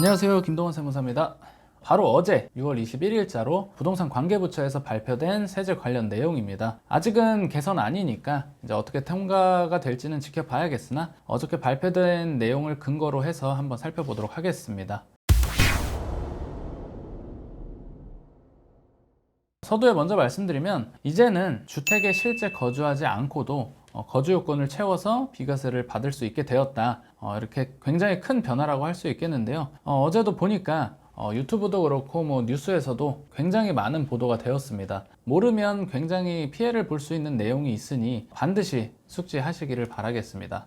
안녕하세요. 김동원 세무사입니다. 바로 어제 6월 21일자로 부동산 관계부처에서 발표된 세제 관련 내용입니다. 아직은 개선 아니니까 이제 어떻게 통과가 될지는 지켜봐야겠으나 어저께 발표된 내용을 근거로 해서 한번 살펴보도록 하겠습니다. 서두에 먼저 말씀드리면 이제는 주택에 실제 거주하지 않고도 어, 거주 요건을 채워서 비과세를 받을 수 있게 되었다. 어, 이렇게 굉장히 큰 변화라고 할 수 있겠는데요. 어, 어제도 보니까 어, 유튜브도 그렇고 뭐 뉴스에서도 굉장히 많은 보도가 되었습니다. 모르면 굉장히 피해를 볼 수 있는 내용이 있으니 반드시 숙지하시기를 바라겠습니다.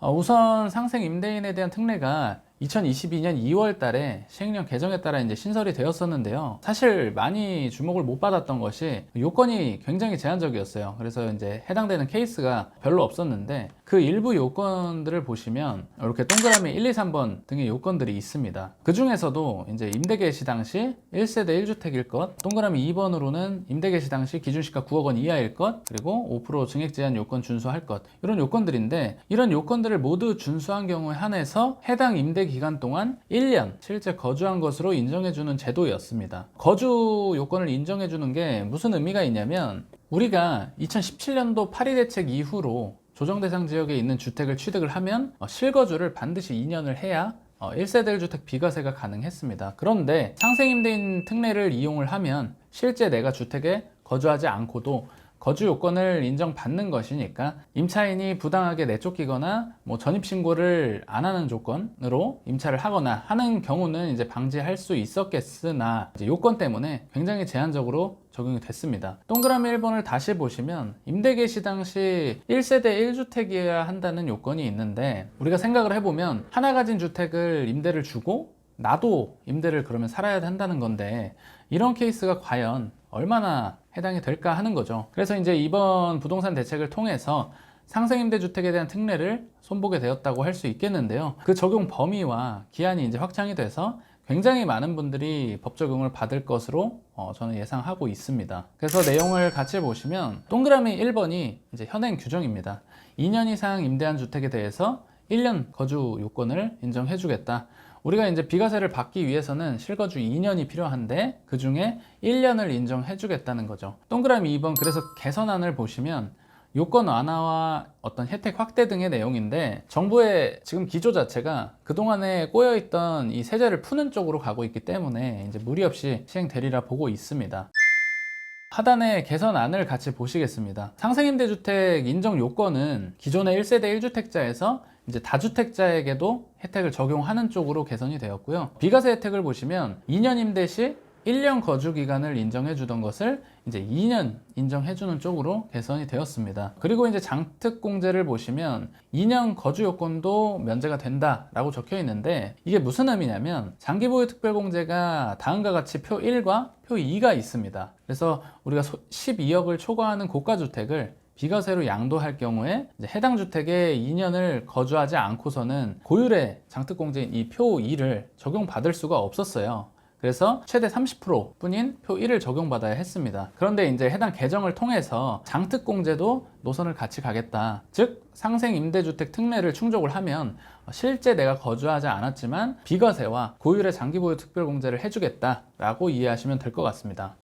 어, 우선 상생 임대인에 대한 특례가 2022년 2월 달에 시행령 개정에 따라 이제 신설이 되었었는데요. 사실 많이 주목을 못 받았던 것이 요건이 굉장히 제한적이었어요. 그래서 이제 해당되는 케이스가 별로 없었는데 그 일부 요건들을 보시면 이렇게 동그라미 1, 2, 3번 등의 요건들이 있습니다. 그 중에서도 이제 임대 개시 당시 1세대 1주택일 것, 동그라미 2번으로는 임대 개시 당시 기준시가 9억 원 이하일 것, 그리고 5% 증액 제한 요건 준수할 것 이런 요건들인데 이런 요건들을 모두 준수한 경우에 한해서 해당 임대 기간 동안 1년 실제 거주한 것으로 인정해주는 제도였습니다. 거주 요건을 인정해주는 게 무슨 의미가 있냐면 우리가 2017년도 파리 대책 이후로 조정 대상 지역에 있는 주택을 취득을 하면 어, 실거주를 반드시 2년을 해야 어, 1세대 1주택 비과세가 가능했습니다. 그런데 상생임대인 특례를 이용을 하면 실제 내가 주택에 거주하지 않고도 거주 요건을 인정받는 것이니까 임차인이 부당하게 내쫓기거나 뭐 전입 신고를 안 하는 조건으로 임차를 하거나 하는 경우는 이제 방지할 수 있었겠으나 요건 때문에 굉장히 제한적으로 적용이 됐습니다. 동그라미 1번을 다시 보시면 임대 개시 당시 1세대 1주택이어야 한다는 요건이 있는데 우리가 생각을 해보면 하나 가진 주택을 임대를 주고 나도 임대를 그러면 살아야 한다는 건데 이런 케이스가 과연 얼마나 해당이 될까 하는 거죠. 그래서 이제 이번 부동산 대책을 통해서 상생임대주택에 대한 특례를 손보게 되었다고 할 수 있겠는데요. 그 적용 범위와 기한이 이제 확장이 돼서 굉장히 많은 분들이 법 적용을 받을 것으로 어, 저는 예상하고 있습니다. 그래서 내용을 같이 보시면 동그라미 1번이 이제 현행 규정입니다. 2년 이상 임대한 주택에 대해서 1년 거주 요건을 인정해 주겠다. 우리가 이제 비과세를 받기 위해서는 실거주 2년이 필요한데 그 중에 1년을 인정해 주겠다는 거죠. 동그라미 2번 그래서 개선안을 보시면 요건 완화와 어떤 혜택 확대 등의 내용인데 정부의 지금 기조 자체가 그동안에 꼬여있던 이 세제를 푸는 쪽으로 가고 있기 때문에 이제 무리 없이 시행되리라 보고 있습니다. 하단의 개선안을 같이 보시겠습니다. 상생임대주택 인정 요건은 기존의 1세대 1주택자에서 이제 다주택자에게도 혜택을 적용하는 쪽으로 개선이 되었고요. 비과세 혜택을 보시면 2년 임대 시 1년 거주 기간을 인정해 주던 것을 이제 2년 인정해 주는 쪽으로 개선이 되었습니다. 그리고 이제 장특 공제를 보시면 2년 거주 요건도 면제가 된다라고 적혀 있는데 이게 무슨 의미냐면 장기 보유 특별 공제가 다음과 같이 표 1과 표 2가 있습니다. 그래서 우리가 12억을 초과하는 고가 주택을 비과세로 양도할 경우에 해당 주택에 2년을 거주하지 않고서는 고율의 장특공제인 이 표 2를 적용받을 수가 없었어요. 그래서 최대 30% 뿐인 표 1을 적용받아야 했습니다. 그런데 이제 해당 개정을 통해서 장특공제도 노선을 같이 가겠다. 즉, 상생 임대주택 특례를 충족을 하면 실제 내가 거주하지 않았지만 비과세와 고율의 장기 보유 특별 공제를 해주겠다라고 이해하시면 될 것 같습니다.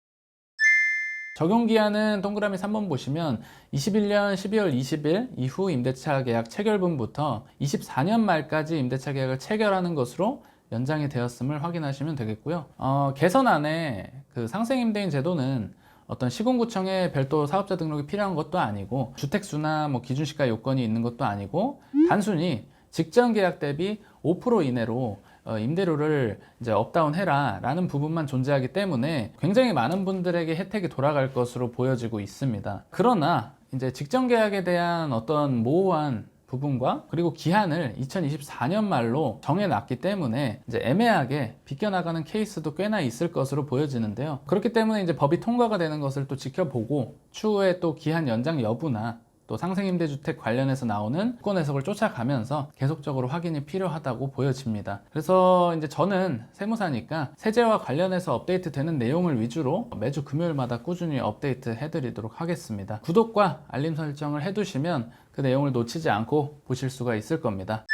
적용 기한은 동그라미 3번 보시면 21년 12월 20일 이후 임대차 계약 체결분부터 24년 말까지 임대차 계약을 체결하는 것으로 연장이 되었음을 확인하시면 되겠고요. 어, 개선안에 그 상생임대인 제도는 어떤 시군구청에 별도 사업자 등록이 필요한 것도 아니고 주택수나 뭐 기준시가 요건이 있는 것도 아니고 단순히 직전 계약 대비 5% 이내로 어, 임대료를 이제 업다운 해라 라는 부분만 존재하기 때문에 굉장히 많은 분들에게 혜택이 돌아갈 것으로 보여지고 있습니다. 그러나 이제 직전 계약에 대한 어떤 모호한 부분과 그리고 기한을 2024년 말로 정해놨기 때문에 이제 애매하게 비껴나가는 케이스도 꽤나 있을 것으로 보여지는데요. 그렇기 때문에 이제 법이 통과가 되는 것을 또 지켜보고 추후에 또 기한 연장 여부나 또 상생임대주택 관련해서 나오는 권 해석을 쫓아가면서 계속적으로 확인이 필요하다고 보여집니다. 그래서 이제 저는 세무사니까 세제와 관련해서 업데이트 되는 내용을 위주로 매주 금요일마다 꾸준히 업데이트 해드리도록 하겠습니다. 구독과 알림 설정을 해두시면 그 내용을 놓치지 않고 보실 수가 있을 겁니다.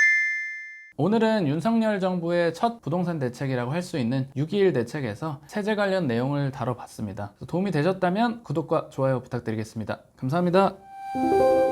오늘은 윤석열 정부의 첫 부동산 대책이라고 할 수 있는 6.21 대책에서 세제 관련 내용을 다뤄봤습니다. 도움이 되셨다면 구독과 좋아요 부탁드리겠습니다. 감사합니다. Música